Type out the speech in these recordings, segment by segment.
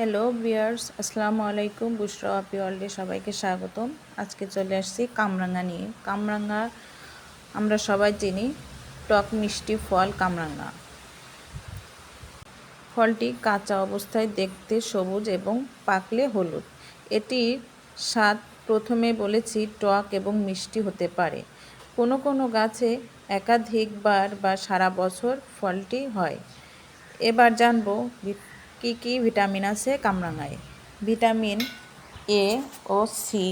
Hello বিয়ার্স আসসালামু আলাইকুম বুশরা আপি ওয়ার্ল্ডে সবাইকে স্বাগতম আজকে চলে আসছি কামরাঙ্গা নিয়ে কামরাঙ্গা আমরা সবাই চিনি টক মিষ্টি ফল কামরাঙ্গা। ফলটি কাঁচা অবস্থায় দেখতে সবুজ এবং পাকলে হলুদ। এটির স্বাদ প্রথমে বলেছি টক এবং মিষ্টি হতে পারে। কোনো কোনো গাছে একাধিকবার বা সারা বছর ফলটি হয়। এবার জানব কি কি ভিটামিন আছে কামরাঙায়? ভিটামিন এ ও সি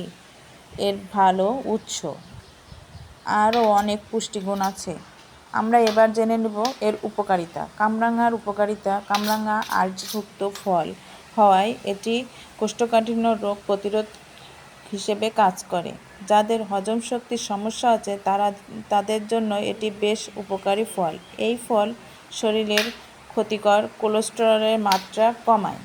এর ভালো উৎস। আরও অনেক পুষ্টিগুণ আছে। আমরা এবার জেনে নেব এর উপকারিতা। কামরাঙার উপকারিতা, কামরাঙা আর্যভুক্ত ফল হওয়ায় এটি কোষ্ঠকাঠিন্য রোগ প্রতিরোধ হিসেবে কাজ করে। যাদের হজম শক্তির সমস্যা আছে, তারা, তাদের জন্য এটি বেশ উপকারী ফল। এই ফল শরীরের ক্ষতিকর কোলেস্টেরলের মাত্রা কমায়,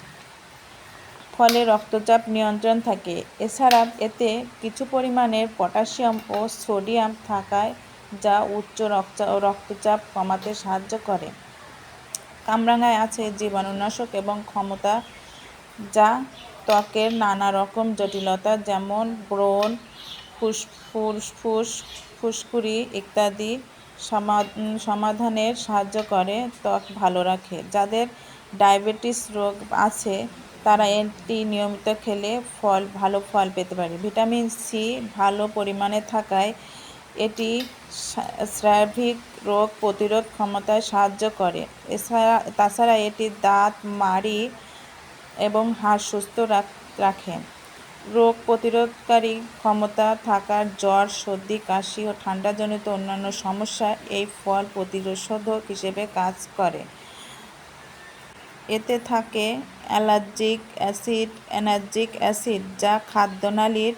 ফলে রক্তচাপ নিয়ন্ত্রণ থাকে। এছাড়া এতে কিছু পরিমাণের পটাশিয়াম ও সোডিয়াম থাকায় যা উচ্চ রক্তচাপ কমাতে সাহায্য করে। কামরাঙায় আছে জীবাণুনাশক এবং ক্ষমতা যা ত্বকের নানা রকম জটিলতা যেমন ব্রণ ফুসফুস ফুসকুড়ি ইত্যাদি সমাধানের সাহায্য করে ত্বক ভালো রাখে। যাদের ডায়াবেটিস রোগ আছে, তারা এটি নিয়মিত খেলে ফল, ভালো ফল পেতে পারে। ভিটামিন সি ভালো পরিমাণে থাকায় এটি স্বাভাবিক রোগ প্রতিরোধ ক্ষমতায় সাহায্য করে। এছাড়া, তাছাড়া এটি দাঁত, মাড়ি এবং হাড় সুস্থ রাখে। রোগ প্রতিরোধকারী ক্ষমতা থাকার জ্বর, সর্দি, কাশি ও ঠান্ডাজনিত অন্যান্য সমস্যা এই ফল প্রতিরোধক হিসেবে কাজ করে। এতে থাকে অ্যালার্জিক অ্যাসিড, অ্যানার্জিক অ্যাসিড, যা খাদ্যনালীর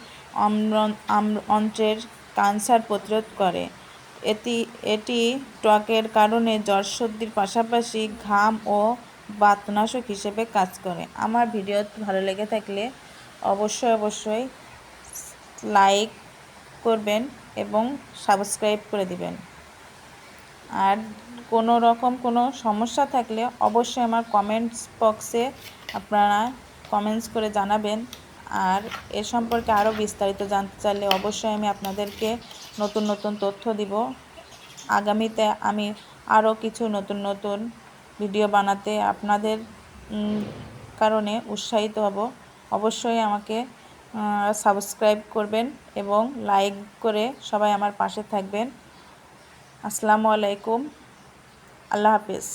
অন্ত্রের ক্যান্সার প্রতিরোধ করে। এটি এটি ত্বকের কারণে জ্বর, সর্দির পাশাপাশি ঘাম ও বাতনাশক হিসেবে কাজ করে। আমার ভিডিও ভালো লেগে থাকলে অবশ্যই অবশ্যই লাইক করবেন এবং সাবস্ক্রাইব করে দিবেন। আর কোনো রকম কোনো সমস্যা থাকলে অবশ্যই আমার কমেন্টস বক্সে আপনারা কমেন্টস করে জানাবেন। আর এ সম্পর্কে আরও বিস্তারিত জানতে চাইলে অবশ্যই আমি আপনাদেরকে নতুন নতুন তথ্য দিব। আগামীতে আমি আরও কিছু নতুন নতুন ভিডিও বানাতে আপনাদের কারণে উৎসাহিত হব। অবশ্যই আমাকে সাবস্ক্রাইব করবেন এবং লাইক করে সবাই আমার পাশে থাকবেন। আসসালামু আলাইকুম। আল্লাহ হাফিজ।